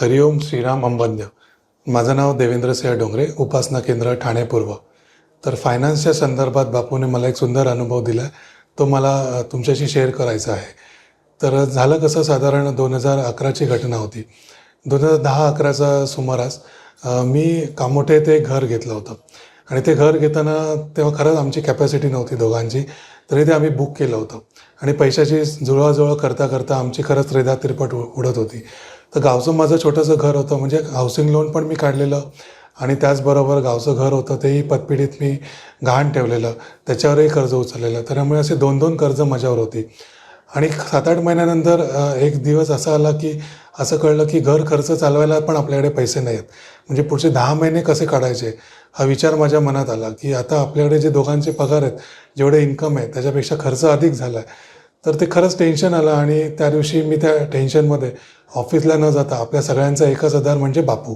हरिओम श्रीराम अंबन्य. माझं नाव देवेंद्र सिंह डोंगरे उपासना केंद्र ठाणे पूर्व. तर फायनान्सच्या संदर्भात बापूने मला एक सुंदर अनुभव दिला तो मला तुमच्याशी शेअर करायचा आहे. तर झालं कसं साधारण दोन हजार अकराची घटना होती. दोन हजार दहा अकराचा सुमारास मी कामोठे ते घर घेतलं होतं. आणि ते घर घेताना तेव्हा खरंच आमची कॅपॅसिटी नव्हती दोघांची. तरी ते आम्ही बुक केलं होतं. आणि पैशाची जुळवाजुळव करता करता आमची खरंच रेदा तिरपट उडत होती. तर गावचं माझं छोटंसं घर होतं म्हणजे हाऊसिंग लोन पण मी काढलेलं आणि त्याचबरोबर गावचं घर होतं तेही पतपिढीत मी गहाण ठेवलेलं. त्याच्यावरही कर्ज उचललेलं. त्यामुळे असे दोन दोन कर्ज माझ्यावर होती. आणि सात आठ महिन्यानंतर एक दिवस असा आला की असं कळलं की घर खर्च चालवायला पण आपल्याकडे पैसे नाही आहेत म्हणजे पुढचे दहा महिने कसे काढायचे? हा विचार माझ्या मनात आला की आता आपल्याकडे जे दोघांचे पगार आहेत जेवढे इन्कम आहे त्याच्यापेक्षा खर्च अधिक झाला आहे तर ते खरंच टेन्शन आलं आणि त्या दिवशी मी त्या टेन्शनमध्ये ऑफिसला न जाता आपल्या सगळ्यांचा एकच आधार म्हणजे बापू.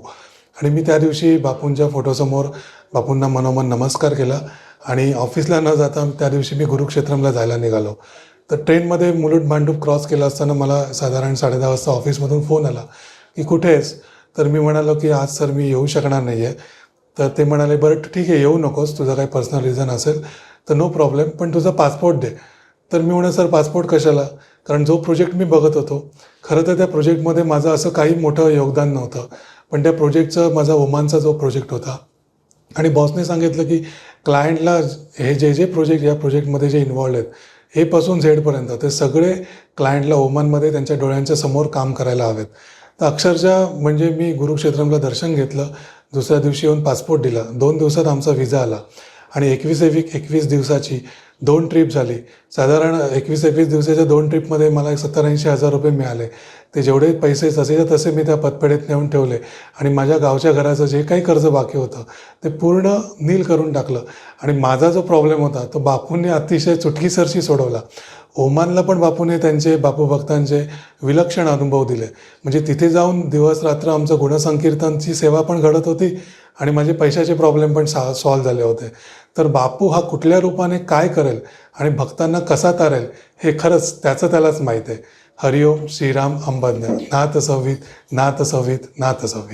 आणि मी त्या दिवशी बापूंच्या फोटोसमोर बापूंना मनोमन नमस्कार केला आणि ऑफिसला न जाता त्या दिवशी मी गुरुक्षेत्रमला जायला निघालो. तर ट्रेनमध्ये मुलुट भांडूप क्रॉस केला असताना मला साधारण साडे दहा वाजता ऑफिसमधून फोन आला की कुठे आहेस? तर मी म्हणालो की आज सर मी येऊ शकणार नाही आहे तर ते म्हणाले बरं ठीक आहे येऊ नकोस तुझं काही पर्सनल रिझन असेल तर नो प्रॉब्लेम पण तुझा पासपोर्ट दे. तर मी म्हणा सर पासपोर्ट कशाला? कारण जो प्रोजेक्ट मी बघत होतो खरं तर त्या प्रोजेक्टमध्ये माझं असं काही मोठं योगदान नव्हतं पण त्या प्रोजेक्टचं माझा ओमानचा जो प्रोजेक्ट होता. आणि बॉसने सांगितलं की क्लायंटला हे जे जे प्रोजेक्ट या प्रोजेक्टमध्ये जे इन्वॉल्ड आहेत हे पासून झेडपर्यंत ते सगळे क्लायंटला ओमानमध्ये त्यांच्या डोळ्यांच्या समोर काम करायला हवेत. तर अक्षरशः म्हणजे मी गुरुक्षेत्रमला दर्शन घेतलं दुसऱ्या दिवशी येऊन पासपोर्ट दिला. दोन दिवसात आमचा व्हिजा आला. आणि एकवीस एक एकवीस दिवसाची दोन ट्रिप झाली. साधारण एकवीस एकवीस दिवसाच्या दोन ट्रिपमध्ये मला एक सत्तर ऐंशी हजार रुपये मिळाले. ते जेवढे पैसे जसेच्या तसे मी त्या पतपेढीत नेऊन ठेवले आणि माझ्या गावच्या घराचं जे काही कर्ज बाकी होतं ते पूर्ण नील करून टाकलं. आणि माझा जो प्रॉब्लेम होता तो बापूंनी अतिशय चुटकीसरशी सोडवला. ओमानला पण बापूने त्यांचे बापू भक्तांचे विलक्षण अनुभव दिले. म्हणजे तिथे जाऊन दिवस रात्र आमचं गुणसंकीर्तनची सेवा पण घडत होती आणि माझे पैशाचे प्रॉब्लेम पण सा सॉल्व्ह झाले होते. तर बापू हा कुठल्या रूपाने काय करेल आणि भक्तांना कसा तारेल हे खरंच त्याचं त्यालाच माहीत आहे. हरिओम श्रीराम अंबज्ञ. नाथ सव्वीत नाथ सव्वीत नाथ सव्वीत